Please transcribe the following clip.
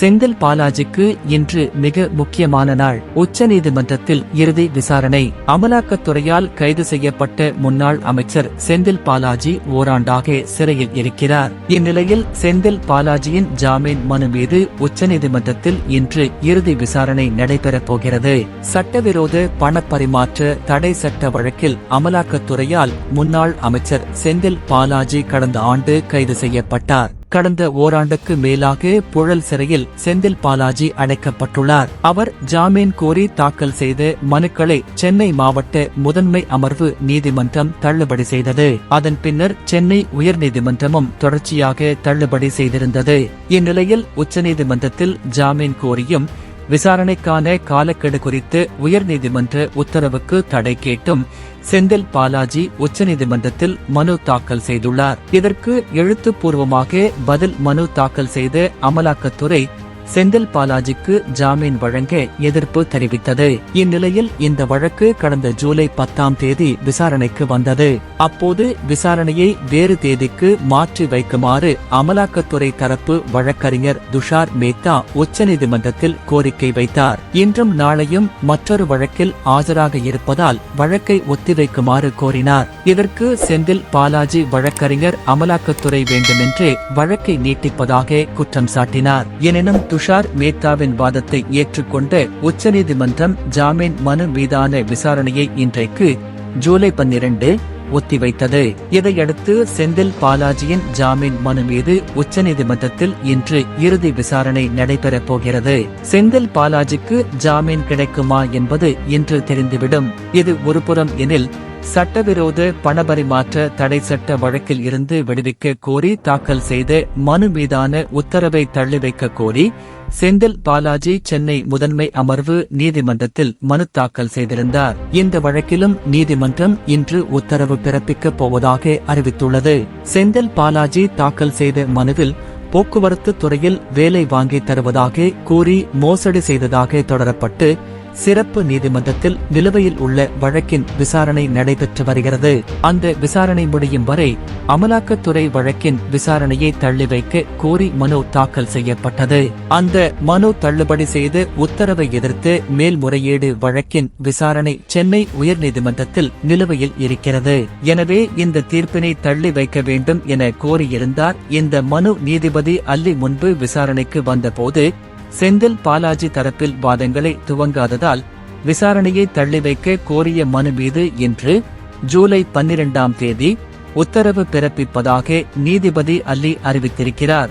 செந்தில் பாலாஜிக்கு இன்று மிக முக்கியமான நாள். உச்சநீதிமன்றத்தில் இறுதி விசாரணை. அமலாக்கத்துறையால் கைது செய்யப்பட்ட முன்னாள் அமைச்சர் செந்தில் பாலாஜி ஓராண்டாக சிறையில் இருக்கிறார். இந்நிலையில் செந்தில் பாலாஜியின் ஜாமீன் மனு மீது உச்சநீதிமன்றத்தில் இன்று இறுதி விசாரணை நடைபெறப் போகிறது. சட்டவிரோத பணப்பரிமாற்ற தடை சட்ட வழக்கில் அமலாக்கத்துறையால் முன்னாள் அமைச்சர் செந்தில் பாலாஜி கடந்த ஆண்டு கைது செய்யப்பட்டார். கடந்த ஓராண்டுக்கு மேலாக புழல் சிறையில் செந்தில் பாலாஜி அடைக்கப்பட்டுள்ளார். அவர் ஜாமீன் கோரி தாக்கல் செய்த மனுக்களை சென்னை மாவட்ட முதன்மை அமர்வு நீதிமன்றம் தள்ளுபடி செய்தது. அதன் பின்னர் சென்னை உயர்நீதிமன்றமும் தொடர்ச்சியாக தள்ளுபடி செய்திருந்தது. இந்நிலையில் உச்சநீதிமன்றத்தில் ஜாமீன் கோரியும் விசாரணைக்கான காலக்கெடு குறித்து உயர்நீதிமன்ற உத்தரவுக்கு தடை கேட்டும் செந்தில் பாலாஜி உச்சநீதிமன்றத்தில் மனு தாக்கல் செய்துள்ளார். இதற்கு எழுத்துப்பூர்வமாக பதில் மனு தாக்கல் செய்த அமலாக்கத்துறை செந்தில் பாலாஜிக்கு ஜாமீன் வழங்க எதிர்ப்பு தெரிவித்தது. இந்நிலையில் இந்த வழக்கு கடந்த ஜூலை பத்தாம் தேதி விசாரணைக்கு வந்தது. அப்போது விசாரணையை வேறு தேதிக்கு மாற்றி வைக்குமாறு அமலாக்கத்துறை தரப்பு வழக்கறிஞர் துஷார் மேத்தா உச்சநீதிமன்றத்தில் கோரிக்கை வைத்தார். இன்றும் நாளையும் மற்றொரு வழக்கில் ஆஜராக இருப்பதால் வழக்கை ஒத்திவைக்குமாறு கோரினார். இதற்கு செந்தில் பாலாஜி வழக்கறிஞர் அமலாக்கத்துறை வேண்டுமென்றே வழக்கை நீட்டிப்பதாக குற்றம் சாட்டினார். எனினும் துஷார் மேத்தாவின் வாதத்தை ஏற்றுக்கொண்ட உச்சநீதிமன்றம் ஜாமீன் மனு மீதான விசாரணையை இன்றைக்கு ஜூலை பன்னிரண்டு ஒத்திவைத்தது. இதையடுத்து செந்தில் பாலாஜியின் ஜாமீன் மனு மீது உச்சநீதிமன்றத்தில் இன்று இறுதி விசாரணை நடைபெறப் போகிறது. செந்தில் பாலாஜிக்கு ஜாமீன் கிடைக்குமா என்பது இன்று தெரிந்துவிடும். இது ஒருபுறம் எனில் சட்டவிரோத பணபரிமாற்ற தடை சட்ட வழக்கில் இருந்து விடுவிக்க கோரி தாக்கல் செய்த மனு மீதான உத்தரவை தள்ளி வைக்க கோரி செந்தில் பாலாஜி சென்னை முதன்மை அமர்வு நீதிமன்றத்தில் மனு தாக்கல் செய்திருந்தார். இந்த வழக்கிலும் நீதிமன்றம் இன்று உத்தரவு பிறப்பிக்கப் போவதாக அறிவித்துள்ளது. செந்தில் பாலாஜி தாக்கல் செய்த மனுவில் போக்குவரத்து துறையில் வேலை வாங்கி தருவதாக கூறி மோசடி செய்ததாக தொடரப்பட்டு சிறப்பு நீதிமன்றத்தில் நிலுவையில் உள்ள வழக்கின் விசாரணை நடைபெற்று வருகிறது. அந்த விசாரணை முடியும் வரை அமலாக்கத்துறை வழக்கின் விசாரணையை தள்ளி வைக்க கோரி மனு தாக்கல் செய்யப்பட்டது. அந்த மனு தள்ளுபடி செய்து உத்தரவை எதிர்த்து மேல்முறையீடு வழக்கின் விசாரணை சென்னை உயர்நீதிமன்றத்தில் நிலுவையில் இருக்கிறது. எனவே இந்த தீர்ப்பினை தள்ளி வைக்க வேண்டும் என கோரியிருந்தார். இந்த மனு நீதிபதி அல்லி முன்பு விசாரணைக்கு வந்தபோது செந்தில் பாலாஜி தரப்பில் வாதங்களை துவங்காததால் விசாரணையை தள்ளி வைக்க கோரிய மனு மீது இன்று ஜூலை பன்னிரெண்டாம் தேதி உத்தரவு பிறப்பிப்பதாக நீதிபதி அல்லி அறிவித்திருக்கிறார்.